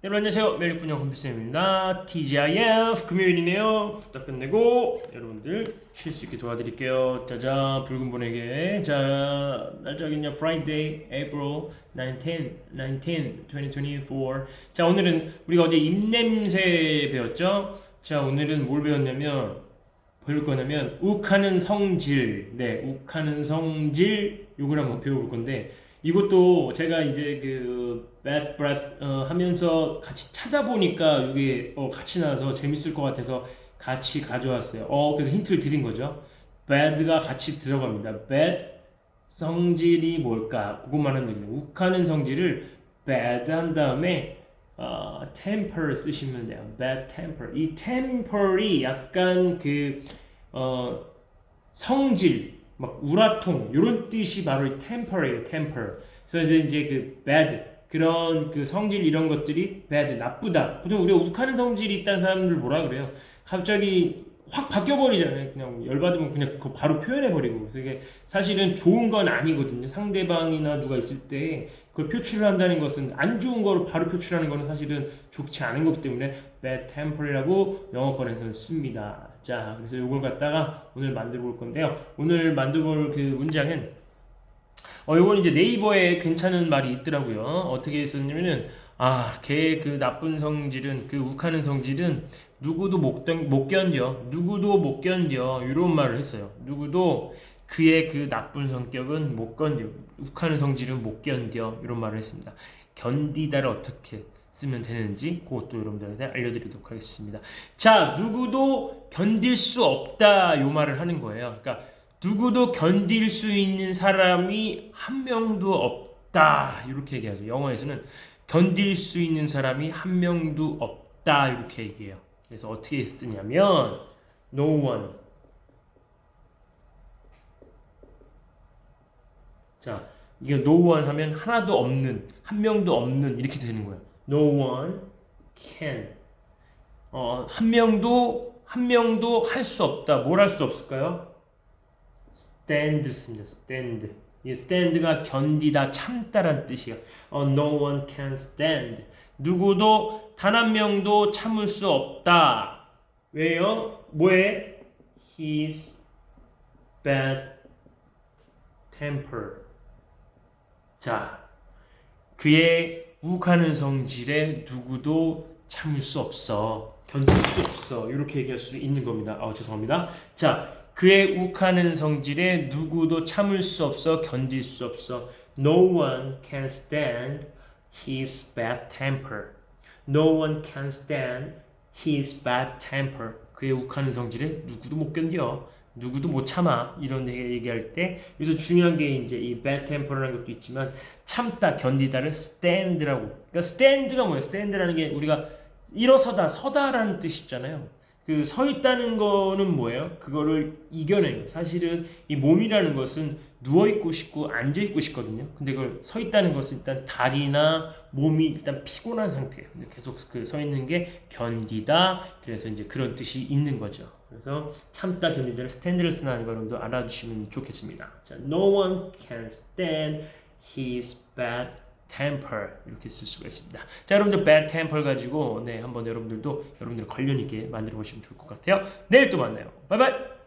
네, 여러분 안녕하세요. 멜리뿐요 컴퓨터입니다. TGIF 금요일이네요. 딱 끝내고 여러분들 쉴 수 있게 도와드릴게요. 짜잔 붉은 분에게 자 날짜는요 Friday, April 19, 19, 2024. 자 오늘은 우리가 어제 입냄새 배웠죠. 자 오늘은 뭘 배웠냐면 배울 거냐면 욱하는 성질, 네 욱하는 성질 요걸 한번 배워볼 건데. 이것도 제가 이제 그 bad breath 어, 하면서 같이 찾아보니까 이게 어, 같이 나와서 재밌을 것 같아서 같이 가져왔어요. 어 그래서 힌트를 드린 거죠. bad가 같이 들어갑니다. bad 성질이 뭘까? 그것만 하면 됩니다. 욱하는 성질을 bad 한 다음에 어, temper 쓰시면 돼요. bad temper. 이 temper이 약간 그 어, 성질 막 우라통 이런 뜻이 바로 이 temper예요. temper. 그래서 이제 그 bad 그런 그 성질 이런 것들이 bad 나쁘다. 보통 우리가 욱하는 성질이 있다는 사람들 뭐라 그래요? 갑자기 확 바뀌어 버리잖아요. 그냥 열 받으면 그냥 그거 바로 표현해 버리고. 그래서 이게 사실은 좋은 건 아니거든요. 상대방이나 누가 있을 때 그걸 표출을 한다는 것은 안 좋은 거를 바로 표출하는 거는 사실은 좋지 않은 거기 때문에 bad temper이라고 영어권에서는 씁니다. 자, 그래서 이걸 갖다가 오늘 만들어 볼 건데요. 오늘 만들어 볼 그 문장은 어, 요건 이제 네이버에 괜찮은 말이 있더라고요. 어떻게 했었냐면은, 아, 걔 그 나쁜 성질은, 그 욱하는 성질은 누구도 못, 견- 못 견뎌. 누구도 못 견뎌. 이런 말을 했어요. 누구도 그의 그 나쁜 성격은 못 견뎌. 욱하는 성질은 못 견뎌. 이런 말을 했습니다. 견디다를 어떻게 쓰면 되는지 그것도 여러분들한테 알려드리도록 하겠습니다. 자, 누구도 견딜 수 없다. 요 말을 하는 거예요. 그러니까 누구도 견딜 수 있는 사람이 한 명도 없다. 이렇게 얘기하죠. 영어에서는 견딜 수 있는 사람이 한 명도 없다. 이렇게 얘기해요. 그래서 어떻게 쓰냐면 no one. 자, 이게 no one 하면 하나도 없는, 한 명도 없는 이렇게 되는 거예요. No one can. 어, 한 명도 한 명도 할 수 없다. 뭘 할 수 없을까요? stand 씁니다. stand. 이 stand가 견디다, 참다란 뜻이야. 어, no one can stand. 누구도 단 한 명도 참을 수 없다. 왜요? 뭐에? His bad temper. 자, 그의 욱하는 성질에 누구도 참을 수 없어. 견딜 수 없어. 이렇게 얘기할 수 있는 겁니다. 아, 죄송합니다. 자, 그의 욱하는 성질에 누구도 참을 수 없어. 견딜 수 없어. No one can stand his bad temper. No one can stand his bad temper. 그의 욱하는 성질에 누구도 못 견뎌. 누구도 못 참아. 이런 얘기- 얘기할 때 여기서 중요한 게 이제 이 bad temper라는 것도 있지만 참다, 견디다를 stand라고. 그러니까 stand가 뭐예요? stand라는 게 우리가 일어서다, 서다라는 뜻이 있잖아요. 그 서 있다는 거는 뭐예요? 그거를 이겨내는 거. 사실은 이 몸이라는 것은 누워 있고 싶고 앉아 있고 싶거든요. 근데 그걸 서 있다는 것은 일단 다리나 몸이 일단 피곤한 상태예요. 계속 그 서 있는 게 견디다. 그래서 이제 그런 뜻이 있는 거죠. 그래서 참다 견디다를 stand를 쓰는 거는 알아주시면 좋겠습니다. 자, no one can stand his bad temper 이렇게 쓸 수가 있습니다. 자, 여러분들 bad temper 가지고 네 한번 여러분들도 여러분들 관련 있게 만들어 보시면 좋을 것 같아요. 내일 또 만나요. 바이바이.